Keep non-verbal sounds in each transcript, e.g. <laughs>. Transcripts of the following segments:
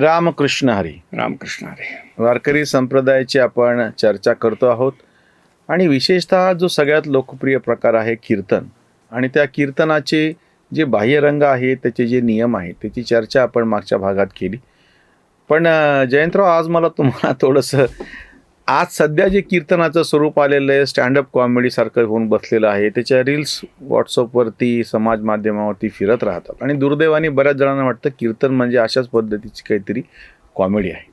रामकृष्ण हरी. रामकृष्ण हरे. वारकरी संप्रदायाची आपण चर्चा करतो आहोत. आणि विशेषतः जो सगळ्यात लोकप्रिय प्रकार आहे कीर्तन. आणि त्या कीर्तनाचे जे बाह्यरंग आहे त्याचे जे नियम आहेत त्याची चर्चा आपण मागच्या भागात केली. पण जयंतराव आज मला तुम्हाला थोडंसं आज सध्या जे कीर्तनाचं स्वरूप आलेलं आहे स्टँडअप कॉमेडीसारखं होऊन बसलेलं आहे त्याच्या रील्स व्हॉट्सअपवरती समाज माध्यमावरती फिरत राहतात. आणि दुर्दैवाने बऱ्याच जणांना वाटतं कीर्तन म्हणजे अशाच पद्धतीची काहीतरी कॉमेडी आहे.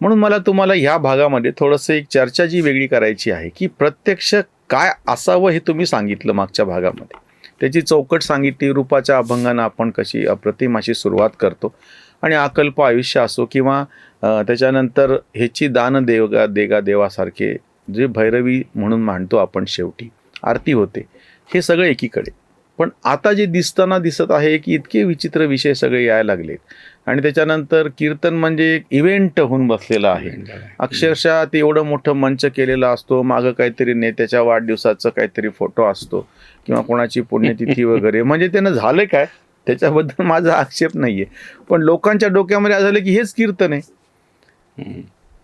म्हणून मला तुम्हाला ह्या भागामध्ये थोडंसं एक चर्चा जी वेगळी करायची आहे की प्रत्यक्ष काय असावं हे तुम्ही सांगितलं मागच्या भागामध्ये. त्याची चौकट सांगितली रूपाच्या अभंगानं आपण कशी अप्रतिम अशी सुरुवात करतो. आणि अकल्प आयुष्य असो किंवा त्याच्यानंतर ह्याची दान देवगा देगा देवासारखे जे भैरवी म्हणून मांडतो आपण शेवटी आरती होते हे सगळं एकीकडे. पण आता जे दिसताना दिसत आहे की इतके विचित्र विषय सगळे यायला लागलेत. आणि त्याच्यानंतर कीर्तन म्हणजे एक इव्हेंट होऊन बसलेला आहे. अक्षरशः ते एवढं मोठं मंच केलेला असतो मागं काहीतरी नेत्याच्या वाढदिवसाचं काहीतरी फोटो असतो किंवा कोणाची पुण्यतिथी <laughs> वगैरे. म्हणजे त्यानं झालं काय? त्याच्याबद्दल माझा आक्षेप नाहीये. पण लोकांच्या डोक्यामध्ये झालं की हेच कीर्तन आहे.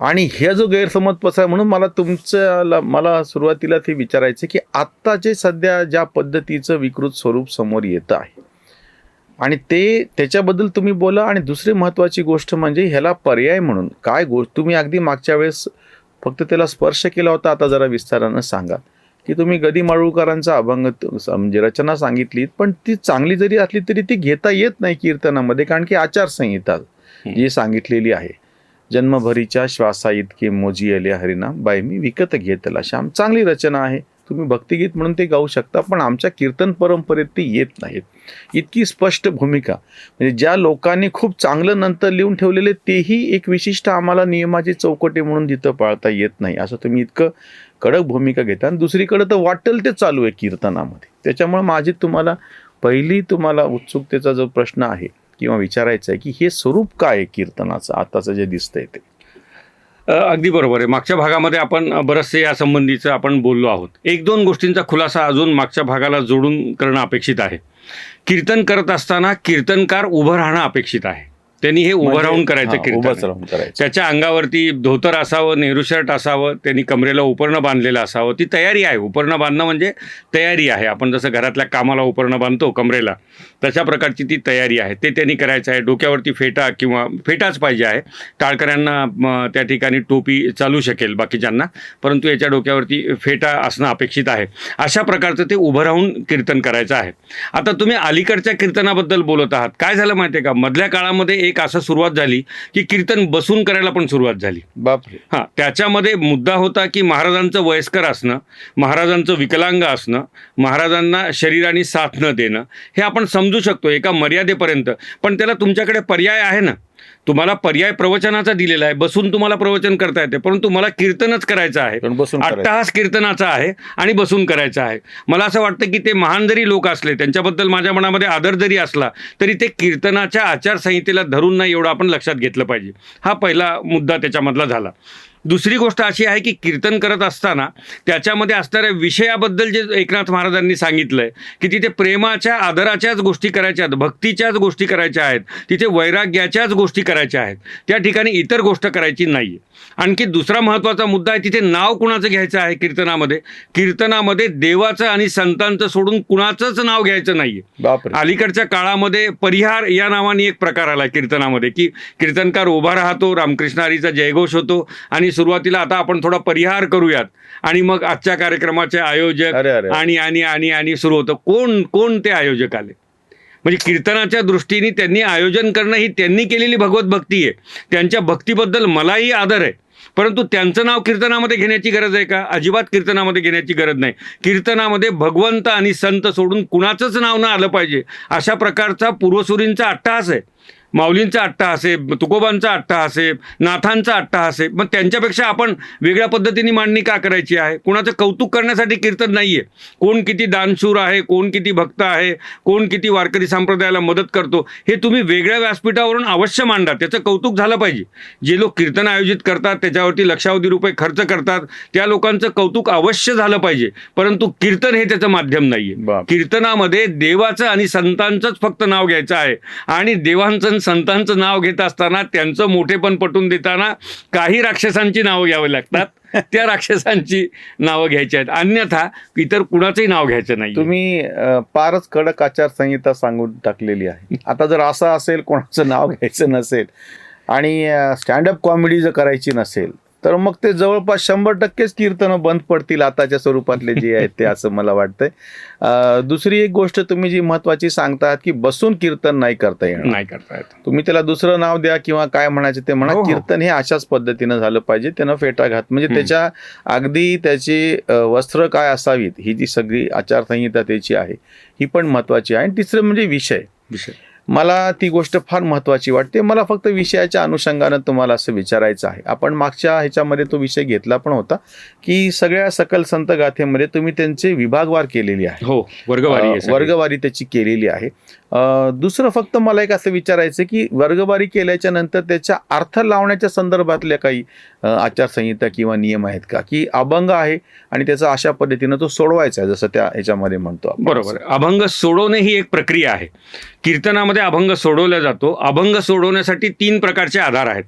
आणि हे जो गैरसमज पसरा म्हणून मला तुमचं मला सुरुवातीला ते विचारायचं की आत्ताचे सध्या ज्या पद्धतीचं विकृत स्वरूप समोर येतं आहे आणि ते त्याच्याबद्दल तुम्ही बोला आणि दुसरी महत्त्वाची गोष्ट म्हणजे ह्याला पर्याय म्हणून काय गोष्ट तुम्ही अगदी मागच्या वेळेस फक्त त्याला स्पर्श केला होता आता जरा विस्तारानं सांगा. की तुम्ही गदी माळुकरांचा अभंग म्हणजे रचना सांगितली पण ती चांगली जरी असली तरी ती घेता येत नाही कीर्तनामध्ये कारण की आचारसंहिता जी सांगितलेली आहे. जन्मभरीच्या श्वासा इतके मोजी आले हरिना. बाय मी विकत घेतला श्याम. चांगली रचना आहे. तुम्ही भक्तिगीत म्हणून ते गाऊ शकता पण आमच्या कीर्तन परंपरेत ते येत नाहीत इतकी स्पष्ट भूमिका. म्हणजे ज्या लोकांनी खूप चांगलं नंतर लिहून ठेवलेले तेही एक विशिष्ट आम्हाला नियमाची चौकटी म्हणून तिथं पाळता येत नाही. असं तुम्ही इतकं कडक भूमिका घेता. आणि दुसरीकडे तर वाटेल ते चालू आहे कीर्तनामध्ये. त्याच्यामुळे माझी तुम्हाला पहिली तुम्हाला उत्सुकतेचा जो प्रश्न आहे किंवा विचारायचं आहे की हे स्वरूप काय आहे कीर्तनाचं? आताचं जे दिसतंय ते. अगदी बरोबर आहे. मागच्या भागामध्ये आपण अ, बरचसे या संबंधीचं आपण बोललो आहोत. एक दोन गोष्टींचा खुलासा अजून मागच्या भागाला जोडून करणं अपेक्षित आहे. कीर्तन करत असताना कीर्तनकार उभं राहणं अपेक्षित आहे. त्यांनी हे उभं म्हणजे- राहून करायचं कीर्तन. राहून करायचं. त्याच्या अंगावरती धोतर असावं नेहरू शर्ट असावं त्यांनी कमरेला उपरणं बांधलेलं असावं. ती तयारी आहे. उपरणं बांधणं म्हणजे तयारी आहे. आपण जसं घरातल्या कामाला उपरणं बांधतो कमरेला तशा प्रकारची ती तयारी आहे. ते त्यांनी करायचं आहे. डोक्यावरती फेटा किंवा फेटाच पाहिजे आहे. टाळकऱ्यांना त्या ठिकाणी टोपी चालू शकेल बाकीच्यांना परंतु याच्या डोक्यावरती फेटा असणं अपेक्षित आहे. अशा प्रकारचं ते उभं राहून कीर्तन करायचं आहे. आता तुम्ही अलीकडच्या कीर्तनाबद्दल बोलत आहात. काय झालं माहिती आहे का? मधल्या काळामध्ये एक असं सुरुवात झाली की कीर्तन बसून करायला पण सुरुवात झाली. बापरे. हां त्याच्यामध्ये मुद्दा होता की महाराजांचं वयस्कर असणं महाराजांचं विकलांग असणं महाराजांना शरीराने साथ न देणं हे आपण समजू शकतो एका मर्यादेपर्यंत. पण त्याला तुमच्याकडे पर्याय आहे ना? तुम्हाला पर्याय प्रवचनाचा दिलेला आहे. बसून तुम्हाला प्रवचन करता येते. परंतु मला कीर्तनच करायचं आहे. पण बसून करायचं. अट्टहास कीर्तनाचा आहे आणि बसून करायचा आहे. मला असं वाटतं की ते महान जरी लोक असले त्यांच्याबद्दल माझ्या मनामध्ये आदर जरी असला तरी ते कीर्तनाच्या आचारसंहितेला धरून नाही एवढं आपण लक्षात घेतलं पाहिजे. हा पहिला मुद्दा त्याच्यामधला झाला. दुसरी गोष्ट अशी आहे की कीर्तन करत असताना त्याच्यामध्ये असणाऱ्या विषयाबद्दल जे एकनाथ महाराजांनी सांगितलं आहे की तिथे प्रेमाच्या आदराच्याच गोष्टी करायच्या आहेत भक्तीच्याच गोष्टी करायच्या आहेत तिथे वैराग्याच्याच गोष्टी करायच्या आहेत त्या ठिकाणी इतर गोष्ट करायची नाही आहे आणखी दुसरा महत्त्वाचा मुद्दा आहे तिथे नाव कुणाचं घ्यायचं आहे कीर्तनामध्ये? कीर्तनामध्ये देवाचं आणि संतांचं सोडून कुणाचंच नाव घ्यायचं नाही आहे बापरे. अलीकडच्या काळामध्ये परिहार या नावाने एक प्रकार आला कीर्तनामध्ये की कीर्तनकार उभा राहतो रामकृष्ण हरीचा जयघोष होतो आणि सुरुवातीला आता आपण थोडा परिहार करूयात. आणि मग आजच्या कार्यक्रमाचे आयोजक. आणि आणि आणि आणि सुरू होतं. कोण कोण ते आयोजक आले? म्हणजे कीर्तनाच्या दृष्टीने त्यांनी आयोजन करणं ही त्यांनी केलेली भगवत भक्ती आहे. त्यांच्या भक्तीबद्दल मलाही आदर आहे. परंतु त्यांचं नाव कीर्तनामध्ये घेण्याची गरज आहे का? अजिबात कीर्तनामध्ये घेण्याची गरज नाही. कीर्तनामध्ये भगवंत आणि संत सोडून कुणाचंच नाव न आलं पाहिजे. अशा प्रकारचा पूर्वसुरींचा अट्टहास आहे. माऊलींचा अट्टहास आहे तुकोबांचा अट्टहास आहे नाथांचा अट्टहास आहे मग त्यांच्यापेक्षा आपण वेगळ्या पद्धतीने मांडणी का करायची आहे? कुणाचं कौतुक करण्यासाठी कीर्तन नाही आहे कोण किती दानशूर आहे कोण किती भक्त आहे कोण किती वारकरी संप्रदायाला मदत करतो हे तुम्ही वेगळ्या व्यासपीठावरून अवश्य मांडा. त्याचं कौतुक झालं पाहिजे. जे लोक कीर्तन आयोजित करतात त्याच्यावरती लक्षावधी रुपये खर्च करतात त्या लोकांचं कौतुक अवश्य झालं पाहिजे. परंतु कीर्तन हे त्याचं माध्यम नाही आहे बाप. कीर्तनामध्ये देवाचं आणि संतांचंच फक्त नाव घ्यायचं आहे. आणि देवांचं संतांचं नाव घेत असताना त्यांचं मोठेपण पटून देताना काही राक्षसांची नावं घ्यावी लागतात. <laughs> त्या राक्षसांची नावं घ्यायची आहेत. अन्यथा इतर कुणाचंही नाव घ्यायचं नाही तुम्ही फारच कडक आचारसंहिता सांगून टाकलेली आहे. आता जर असं असेल कोणाचं नाव घ्यायचं नसेल आणि स्टँडअप कॉमेडी जर करायची नसेल तर मग ते जवळपास शंभर टक्केच कीर्तनं बंद पडतील आताच्या स्वरूपातले जे आहेत ते असं मला वाटतंय. दुसरी एक गोष्ट तुम्ही जी महत्वाची सांगतात की बसून कीर्तन नाही करता येणार. नाही करता येत. तुम्ही त्याला दुसरं नाव द्या किंवा काय म्हणायचं ते म्हणा हो, हो. कीर्तन हे अशाच पद्धतीनं झालं पाहिजे त्यानं फेटा घात म्हणजे. त्याच्या अगदी त्याची वस्त्र काय असावीत ही जी सगळी आचारसंहिता त्याची आहे ही पण महत्वाची आहे. आणि तिसरं म्हणजे विषय. विषय. मला ती गोष्ट फार महत्वाची वाटते. मला फक्त विषयाच्या अनुषंगानं तुम्हाला असं विचारायचं आहे. आपण मागच्या ह्याच्यामध्ये तो विषय घेतला पण होता की सगळ्या सकल संत गाथेमध्ये तुम्ही त्यांचे विभागवार केलेली आहे. हो वर्गवारी. वर्गवारी त्याची केलेली आहे. दुसरं फक्त मला एक असं विचारायचं की वर्गवारी केल्याच्यानंतर त्याच्या अर्थ लावण्याच्या संदर्भातल्या काही आचारसंहिता किंवा नियम आहेत का? की अभंग आहे आणि त्याचा अशा पद्धतीनं तो सोडवायचा आहे जसं त्या याच्यामध्ये म्हणतो बरोबर. अभंग सोडवणे ही एक प्रक्रिया आहे. कीर्तनामध्ये अभंग सोडवला जातो. अभंग सोडवण्यासाठी तीन प्रकारचे आधार आहेत.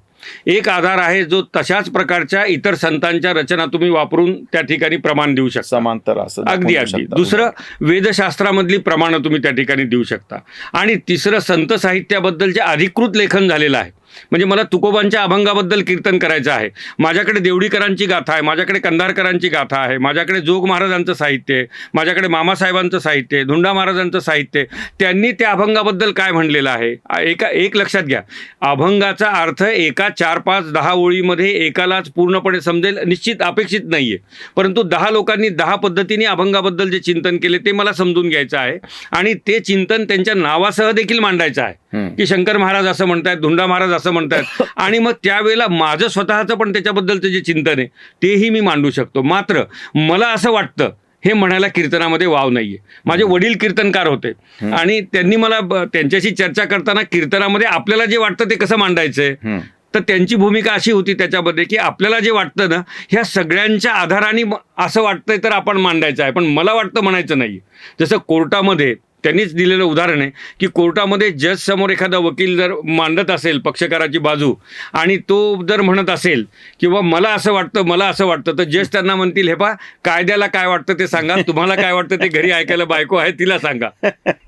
एक आधार आहे जो तशाच प्रकारच्या इतर संतांच्या रचना तुम्ही वापरून त्या ठिकाणी प्रमाण देऊ शकता. समांतर असं अगदी अगदी. दुसरं वेदशास्त्रामधली प्रमाणं तुम्ही त्या ठिकाणी देऊ शकता. आणि तिसरं संत साहित्याबद्दल जे अधिकृत लेखन झालेलं आहे म्हणजे मला तुकोबांच्या अभंगाबद्दल कीर्तन करायचं आहे. माझ्याकडे देवडीकरांची गाथा आहे माझ्याकडे कंधारकरांची गाथा आहे माझ्याकडे जोग महाराजांचं साहित्य आहे माझ्याकडे मामासाहेबांचं साहित्य आहे धुंडा महाराजांचं साहित्य आहे. त्यांनी त्या अभंगाबद्दल काय म्हणलेलं आहे? एका एक लक्षात घ्या. अभंगाचा अर्थ एका चार पाच दहा ओळीमध्ये एकालाच पूर्णपणे समजेल निश्चित अपेक्षित नाही आहे परंतु दहा लोकांनी दहा पद्धतीने अभंगाबद्दल जे चिंतन केले ते मला समजून घ्यायचं आहे. आणि ते चिंतन त्यांच्या नावासह देखील मांडायचं आहे. की शंकर महाराज असं म्हणतायत धुंडा महाराज असं म्हणतायत. <laughs> आणि मग त्यावेळेला माझं स्वतःचं पण त्याच्याबद्दलचं जे चिंतन आहे तेही मी मांडू शकतो. मात्र मला असं वाटतं हे म्हणायला कीर्तनामध्ये वाव नाहीये. माझे वडील कीर्तनकार होते. आणि त्यांनी मला त्यांच्याशी चर्चा करताना कीर्तनामध्ये आपल्याला जे वाटतं ते कसं मांडायचंय. तर त्यांची भूमिका अशी होती त्याच्यामध्ये की आपल्याला जे वाटतं ना ह्या सगळ्यांच्या आधाराने असं वाटतंय तर आपण मांडायचं आहे. पण मला वाटतं म्हणायचं नाही जसं कोर्टामध्ये त्यांनीच दिलेलं उदाहरण आहे की कोर्टामध्ये जज समोर एखादा वकील जर मांडत असेल पक्षकाराची बाजू आणि तो जर म्हणत असेल किंवा मला असं वाटतं मला असं वाटतं तर जज त्यांना म्हणतील हे पा कायद्याला काय वाटतं ते सांगा तुम्हाला काय वाटतं ते घरी ऐकायला बायको आहे तिला सांगा.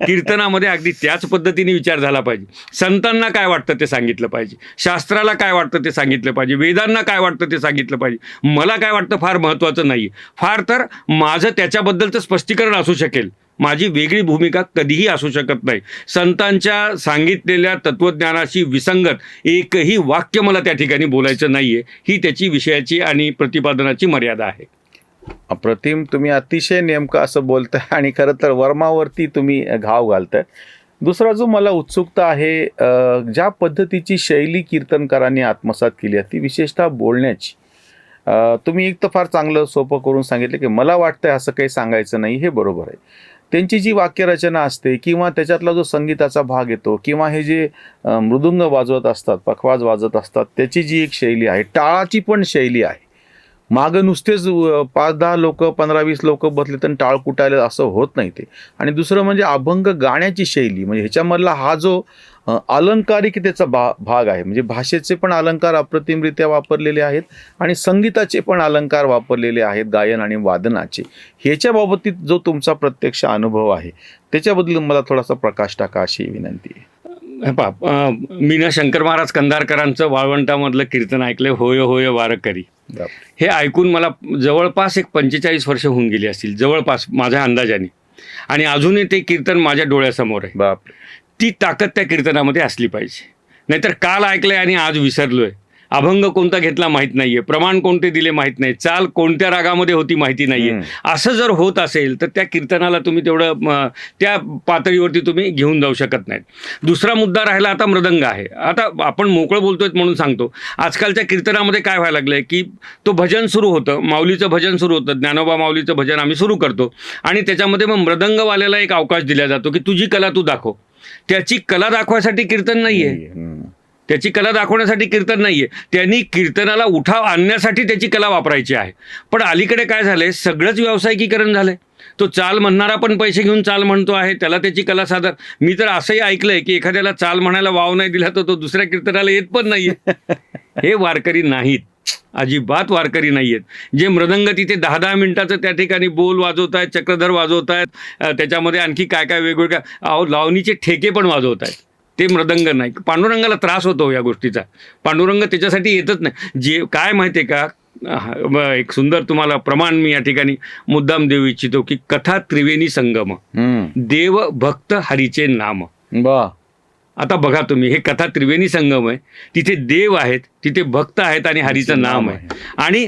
कीर्तनामध्ये अगदी त्याच पद्धतीने विचार झाला पाहिजे. संतांना काय वाटतं ते सांगितलं पाहिजे. शास्त्राला काय वाटतं ते सांगितलं पाहिजे. वेदांना काय वाटतं ते सांगितलं पाहिजे. मला काय वाटतं फार महत्त्वाचं नाही फार तर माझं त्याच्याबद्दलचं स्पष्टीकरण असू शकेल. माझी वेगळी भूमिका कधीही असू शकत नाही. संतांच्या सांगितलेल्या तत्वज्ञानाशी विसंगत एकही वाक्य मला त्या ठिकाणी बोलायचं नाही आहे ही त्याची विषयाची आणि प्रतिपादनाची मर्यादा आहे. अप्रतिम तुम्ही अतिशय नेमकं असं बोलताय आणि खरं तर वर्मावरती तुम्ही घाव घालताय. दुसरा जो मला उत्सुकता आहे ज्या पद्धतीची शैली कीर्तनकारांनी आत्मसात केली आहे ती विशेषतः बोलण्याची. तुम्ही एक तर फार चांगलं सोपं करून सांगितलं की मला वाटतंय असं काही सांगायचं नाही हे बरोबर आहे. त्यांची जी वाक्यरचना असते किंवा त्याच्यातला जो संगीताचा भाग येतो किंवा हे जे मृदुंग वाजवत असतात पखवाज वाजत असतात त्याची जी एक शैली आहे टाळाची पण शैली आहे. मागं नुसतेच पाच दहा लोक पंधरा वीस लोक बसले तर टाळ कुटायला असं होत नाही ते. आणि दुसरं म्हणजे अभंग गाण्याची शैली म्हणजे ह्याच्यामधला हा जो अ, अलंकारिक त्याचा भा भाग आहे. म्हणजे भाषेचे पण अलंकार अप्रतिमरित्या वापरलेले आहेत आणि संगीताचे पण अलंकार वापरलेले आहेत गायन आणि वादनाचे. ह्याच्या बाबतीत जो तुमचा प्रत्यक्ष अनुभव आहे त्याच्याबद्दल मला थोडासा प्रकाश टाका अशी विनंती आहे. हे पहा अं, मी ना शंकर महाराज कंधारकरांचं वाळवंटामधलं कीर्तन ऐकलंय होय होय वारकरी. हे ऐकून मला जवळपास एक पंचेचाळीस वर्ष होऊन गेली असतील जवळपास माझ्या अंदाजाने. आणि अजूनही ते कीर्तन माझ्या डोळ्यासमोर आहे. बाप ती ताकद त्या कीर्तनामध्ये असली पाहिजे. नाहीतर काल ऐकलंय आणि आज विसरलोय. अभंग कोणता घेतला माहीत नाहीये. प्रमाण कोणते दिले माहीत नाही. चाल कोणत्या रागामध्ये होती माहिती नाहीये. हम्म. असं जर होत असेल तर त्या कीर्तनाला तुम्ही तेवढं त्या पातळीवरती तुम्ही घेऊन जाऊ शकत नाहीत. दुसरा मुद्दा राहिला आता मृदंग आहे. आता आपण मोकळं बोलतोय म्हणून सांगतो. आजकालच्या कीर्तनामध्ये काय व्हायला लागलंय की तो भजन सुरू होतं. माऊलीचं भजन सुरू होतं. ज्ञानोबा माऊलीचं भजन आम्ही सुरू करतो. आणि त्याच्यामध्ये मग मृदंगवाल्याला एक अवकाश दिला जातो की तुझी कला तू दाखव. त्याची कला दाखवायसाठी कीर्तन नाहीये. त्याची कला दाखवण्यासाठी कीर्तन नाहीये. त्यांनी कीर्तनाला उठाव आणण्यासाठी त्याची कला वापरायची आहे. पण अलीकडे काय झालंय? सगळंच व्यावसायिकीकरण झालंय. तो चाल म्हणणारा पण पैसे घेऊन चाल म्हणतो आहे. त्याला त्याची कला सादर मी तर असंही ऐकलंय की एखाद्याला चाल म्हणायला वाव नाही दिला तर तो दुसऱ्या कीर्तनाला येत पण नाहीये. <laughs> हे वारकरी नाहीत. अजिबात वारकरी नाही आहेत जे मृदंग तिथे दहा दहा मिनिटाचं त्या ठिकाणी बोल वाजवत आहेत चक्रधर वाजवत आहेत त्याच्यामध्ये आणखी काय काय वेगवेगळ्या अहो लावणीचे ठेके पण वाजवत आहेत ते मृदंग नाही. पांडुरंगाला त्रास होतो या गोष्टीचा. पांडुरंग त्याच्यासाठी येतच नाही. जे काय माहिती आहे का ब- एक सुंदर तुम्हाला प्रमाण मी या ठिकाणी मुद्दाम देऊ इच्छितो की कथा त्रिवेणी संगम. देव भक्त हरीचे नाम. वा आता बघा तुम्ही हे कथा त्रिवेणी संगम आहे. तिथे देव आहेत तिथे भक्त आहेत आणि हरीचं नाम आहे. आणि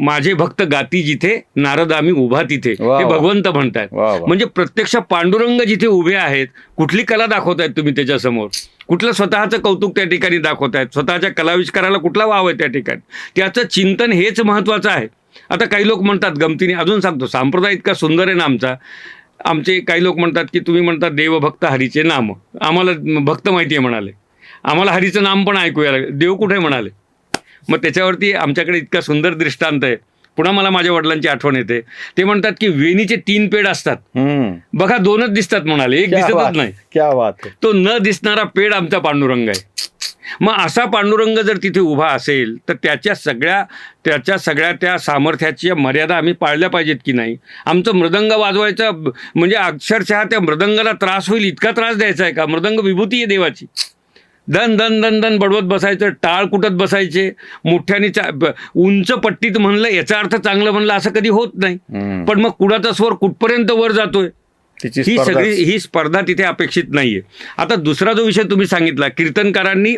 माझे भक्त गाती जिथे नारद आम्ही उभा तिथे. हे. भगवंत म्हणतायत. म्हणजे प्रत्यक्ष पांडुरंग जिथे उभे आहेत कुठली कला दाखवतायत तुम्ही त्याच्यासमोर? कुठलं स्वतःचं कौतुक त्या ठिकाणी दाखवतायत? स्वतःच्या कलाविष्काराला कुठला वाव आहे त्या ठिकाणी? त्याचं चिंतन हेच महत्त्वाचं आहे. आता काही लोक म्हणतात गमतीने अजून सांगतो संप्रदाय इतका सुंदर आहे ना आमचा. आमचे काही लोक म्हणतात की तुम्ही म्हणतात देवभक्त हरीचे नाम. आम्हाला भक्त माहिती आहे म्हणाले. आम्हाला हरीचं नाम पण ऐकूया लागलं. देव कुठे म्हणाले. मग त्याच्यावरती आमच्याकडे इतका सुंदर दृष्टांत आहे. पुन्हा मला माझ्या वडिलांची आठवण येते. ते म्हणतात की वेणीचे तीन पेड असतात. बघा दोनच दिसतात म्हणाले. एक दिसतच नाही. क्या बात. तो न दिसणारा पेड आमचा पांडुरंग आहे. मग असा पांडुरंग जर तिथे उभा असेल तर त्याच्या सगळ्या त्याच्या सगळ्या त्या सामर्थ्याच्या मर्यादा आम्ही पाळल्या पाहिजेत की नाही? आमचं मृदंग वाजवायचा म्हणजे अक्षरशः त्या मृदंगाला त्रास होईल इतका त्रास द्यायचा आहे का? मृदंग विभूती आहे देवाची. दन दन दन दन बडवत बसायचं टाळ कुटत बसायचे मोठ्याने चा उंच पट्टीत म्हणलं याचा अर्थ चांगलं म्हणलं असं कधी होत नाही. पण मग कुणाचा स्वर कुठपर्यंत वर जातोय? ही सगळी ही स्पर्धा तिथे अपेक्षित नाहीये. आता दुसरा जो विषय तुम्ही सांगितला कीर्तनकारांनी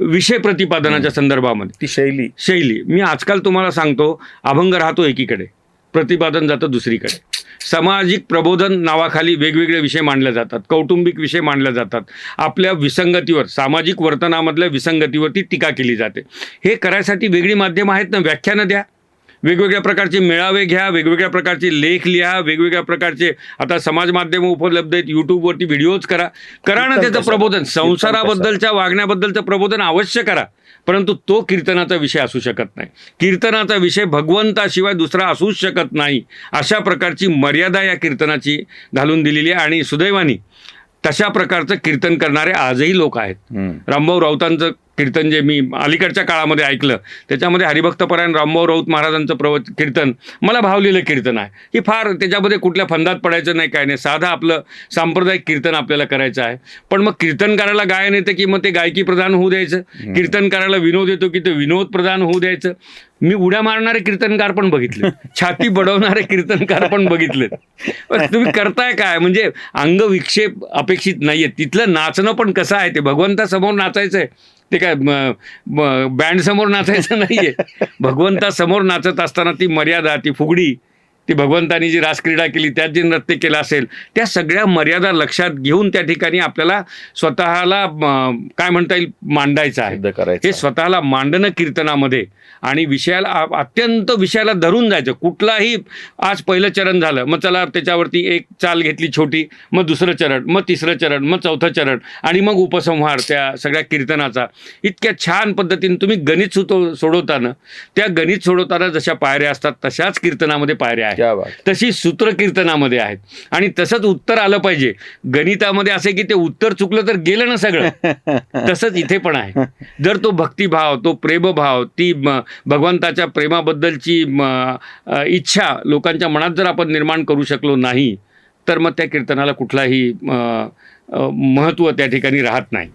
विषय प्रतिपादनाच्या संदर्भामध्ये. ती शैली. शैली. मी आजकाल तुम्हाला सांगतो अभंग राहतो एकीकडे. प्रतिपादन जातं दुसरीकडे. सामाजिक प्रबोधन नावाखाली वेगवेगळे विषय मांडले जातात. कौटुंबिक विषय मांडले जातात. आपल्या विसंगतीवर सामाजिक वर्तनामधल्या विसंगतीवरती टीका केली जाते. हे करायसाठी वेगळी माध्यमं आहेत ना? व्याख्यानं द्या. वेगवेगळ्या प्रकारचे मेळावे घ्या वेगवेगळ्या प्रकारचे लेख लिहा वेगवेगळ्या प्रकारचे आता समाज माध्यमं उपलब्ध आहेत यूट्यूबवरती व्हिडिओज करा. करा ना त्याचं? प्रबोधन. संसाराबद्दलच्या वागण्याबद्दलचं प्रबोधन अवश्य करा. परंतु तो कीर्तनाचा विषय असू शकत नाही. कीर्तनाचा विषय भगवंताशिवाय दुसरा असूच शकत नाही अशा प्रकारची मर्यादा या कीर्तनाची घालून दिलेली आहे. आणि सुदैवानी तशा प्रकारचं कीर्तन करणारे आजही लोक आहेत. रामभाऊ राऊतांचं कीर्तन जे मी अलीकडच्या काळामध्ये ऐकलं त्याच्यामध्ये हरिभक्तपरायण रामभाऊ राऊत महाराजांचं प्रव कीर्तन मला भावलेलं कीर्तन आहे. की फार त्याच्यामध्ये कुठल्या फंदात पडायचं नाही काय नाही. साधं आपलं सांप्रदायिक कीर्तन आपल्याला करायचं आहे. पण मग कीर्तन करायला गायन येतं की मग ते गायकी प्रधान होऊ द्यायचं? कीर्तन करायला विनोद येतो की ते विनोद प्रधान होऊ द्यायचं? मी उड्या मारणारे कीर्तनकार पण बघितले. <laughs> छाती बडवणारे कीर्तनकार पण बघितले. तुम्ही करताय काय? म्हणजे अंगविक्षेप अपेक्षित नाहीये. तिथलं नाचणं पण कसं आहे ते? भगवंतासमोर नाचायचं आहे ते काय बँड समोर नाचायचं नाहीये. <laughs> भगवंतासमोर नाचत असताना ती मर्यादा ती फुगडी ती भगवंतानी जी रासक्रीडा केली त्यात जे नृत्य केलं असेल त्या सगळ्या मर्यादा लक्षात घेऊन त्या ठिकाणी आपल्याला स्वतःला काय म्हणता येईल मांडायचं आहे. हे स्वतःला मांडणं कीर्तनामध्ये आणि विषयाला अत्यंत विषयाला धरून जायचं. कुठलाही आज पहिलं चरण झालं मग चला त्याच्यावरती एक चाल घेतली छोटी मग दुसरं चरण मग तिसरं चरण मग चौथं चरण आणि मग उपसंहार त्या सगळ्या कीर्तनाचा. इतक्या छान पद्धतीने तुम्ही गणित सुतो सोडवताना त्या गणित सोडवताना जशा पायऱ्या असतात तशाच कीर्तनामध्ये पायऱ्या आहेत. तशी सूत्र कीर्तनामध्ये आहेत. आणि तसंच उत्तर आलं पाहिजे. गणितामध्ये असे की ते उत्तर चुकलं तर गेलं ना सगळं. <laughs> तसंच इथे पण आहे. जर तो भक्तिभाव तो प्रेमभाव ती भगवंताच्या प्रेमाबद्दलची इच्छा लोकांच्या मनात जर आपण निर्माण करू शकलो नाही तर मग त्या कीर्तनाला कुठलाही महत्त्व त्या ठिकाणी राहत नाही.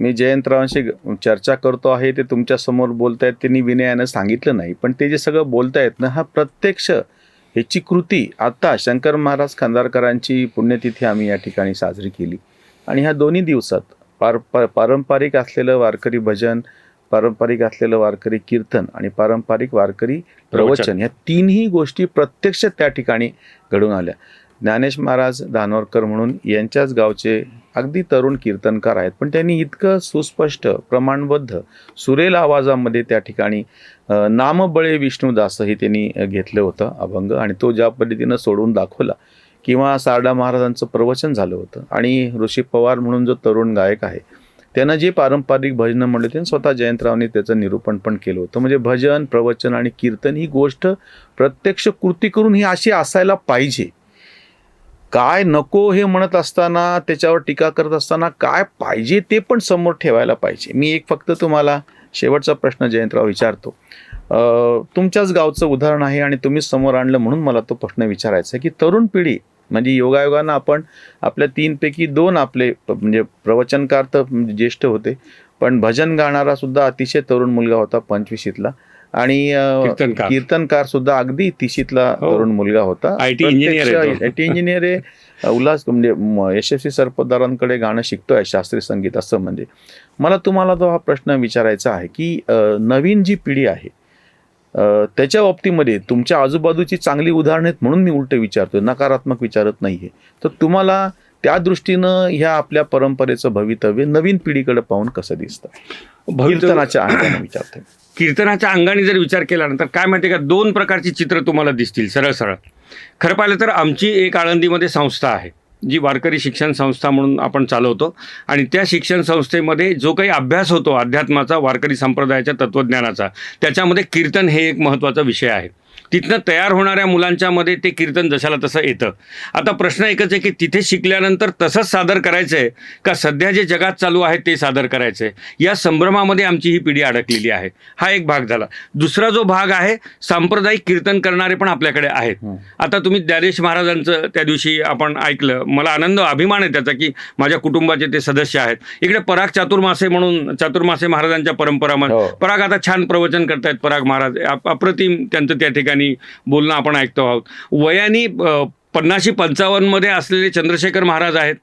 मी जयंतरावांशी चर्चा करतो आहे ते तुमच्यासमोर बोलतायत त्यांनी विनयानं सांगितलं नाही. पण ते जे सगळं बोलतायत ना हा प्रत्यक्ष ह्याची कृती आता शंकर महाराज खंदारकरांची पुण्यतिथी आम्ही या ठिकाणी साजरी केली. आणि ह्या दोन्ही दिवसात पार पा- पारंपरिक असलेलं वारकरी भजन पारंपरिक असलेलं वारकरी कीर्तन आणि पारंपरिक वारकरी प्रवचन. ह्या तिन्ही गोष्टी प्रत्यक्ष त्या ठिकाणी घडून आल्या. ज्ञानेश महाराज धानोरकर म्हणून यांच्याच गावचे अगदी तरुण कीर्तनकार आहेत. पण त्यांनी इतकं सुस्पष्ट प्रमाणबद्ध सुरेल आवाजामध्ये त्या ठिकाणी नामबळे विष्णुदास हे त्यांनी घेतलं होतं अभंग आणि तो ज्या पद्धतीनं सोडून दाखवला किंवा सारडा महाराजांचं प्रवचन झालं होतं. आणि ऋषी पवार म्हणून जो तरुण गायक आहे त्यानं जे पारंपरिक भजनं म्हणले होते स्वतः जयंतरावने त्याचं निरूपण पण केलं होतं. म्हणजे भजन प्रवचन आणि कीर्तन ही गोष्ट प्रत्यक्ष कृती करून ही अशी असायला पाहिजे. काय नको हे म्हणत असताना त्याच्यावर टीका करत असताना काय पाहिजे ते पण समोर ठेवायला पाहिजे. मी एक फक्त तुम्हाला शेवटचा प्रश्न जयंतराव विचारतो. तुमच्याच गावचं उदाहरण आहे आणि तुम्हीच समोर आणलं म्हणून मला तो प्रश्न विचारायचा आहे की तरुण पिढी म्हणजे योगायोगानं आपण आपल्या तीनपैकी दोन आपले प- म्हणजे प्रवचनकार तर ज्येष्ठ होते पण भजन गाणारा सुद्धा अतिशय तरुण मुलगा होता पंचवीशीतला आणि कीर्तनकार. कीर्तनकार सुद्धा अगदी तीशीतला हो. तरुण मुलगा होता IT engineer आहे तो. आय टी इंजिनियर आहे उल्हास म्हणजे यशस्वी सरपोतदारांकडे गाणं शिकतोय शास्त्रीय संगीत असं म्हणजे मला तुम्हाला तो हा प्रश्न विचारायचा आहे की नवीन जी पिढी आहे त्याच्या बाबतीमध्ये तुमच्या आजूबाजूची चांगली उदाहरणं आहेत म्हणून मी उलट विचारतोय नकारात्मक विचारत नाहीये तर तुम्हाला त्या दृष्टीनं ह्या आपल्या परंपरेचं भवितव्य नवीन पिढीकडे पाहून कसं दिसतं अंगाने विचारतोय कीर्तनाच्या अंगाने जर विचार केल्यानंतर तर काय माहिती आहे का? दोन प्रकारची चित्र तुम्हाला दिसतील सरळ सरळ. खरं पाहिलं तर आमची एक आळंदीमध्ये संस्था आहे जी वारकरी शिक्षण संस्था म्हणून आपण चालवतो. आणि त्या शिक्षण संस्थेमध्ये जो काही अभ्यास होतो अध्यात्माचा वारकरी संप्रदायाच्या तत्त्वज्ञानाचा त्याच्यामध्ये कीर्तन हे एक महत्त्वाचा विषय आहे. तिथनं तयार होणाऱ्या मुलांच्यामध्ये ते कीर्तन जशाला तसं येतं. आता प्रश्न एकच आहे की तिथे शिकल्यानंतर तसंच सादर करायचं आहे का सध्या जे जगात चालू आहे ते सादर करायचं आहे या संभ्रमामध्ये आमची ही पिढी अडकलेली आहे. हा एक भाग झाला. दुसरा जो भाग आहे सांप्रदायिक कीर्तन करणारे पण आपल्याकडे आहेत. आता तुम्ही ज्ञानेश महाराजांचं त्या दिवशी आपण ऐकलं. मला आनंद अभिमान आहे त्याचा की माझ्या कुटुंबाचे ते सदस्य आहेत. इकडे पराग चातुर्मासे म्हणून चातुर्मासे महाराजांच्या परंपरामध्ये हो. पराग आता छान प्रवचन करतायत पराग महाराज. अप- अप्रतिम त्यांचं त्या ठिकाणी बोलणं आपण ऐकतो आहोत. वयाने पन्नाशी पंचावन्नमध्ये असलेले चंद्रशेखर महाराज आहेत.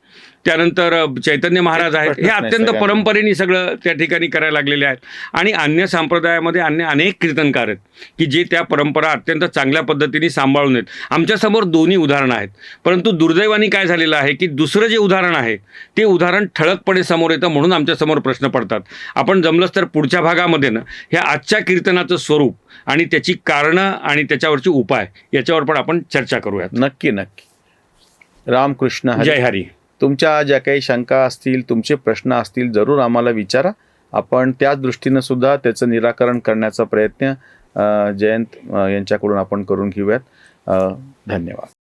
त्यानंतर चैतन्य महाराज आहेत. हे अत्यंत. परंपरेने सगळं त्या ठिकाणी करायला लागलेले आहेत. आणि अन्य संप्रदायामध्ये अन्य अनेक कीर्तनकार आहेत की जे त्या परंपरा अत्यंत चांगल्या पद्धतीने सांभाळून आहेत. आमच्यासमोर दोन्ही उदाहरणं आहेत. परंतु दुर्दैवाने काय झालेलं आहे की दुसरं जे उदाहरण आहे ते उदाहरण ठळकपणे समोर येतं म्हणून आमच्यासमोर प्रश्न पडतात. आपण जमलंच तर पुढच्या भागामध्ये ना ह्या आजच्या कीर्तनाचं स्वरूप आणि त्याची कारणं आणि त्याच्यावरचे उपाय याच्यावर पण आपण चर्चा करूयात. नक्की नक्की. रामकृष्ण जय हरी. तुमच्या ज्या काही शंका असतील तुमचे प्रश्न असतील जरूर आम्हाला विचारा. आपण त्याच दृष्टीनं सुद्धा त्याचं निराकरण करण्याचा प्रयत्न जयंत यांच्याकडून आपण करून घेऊयात. धन्यवाद.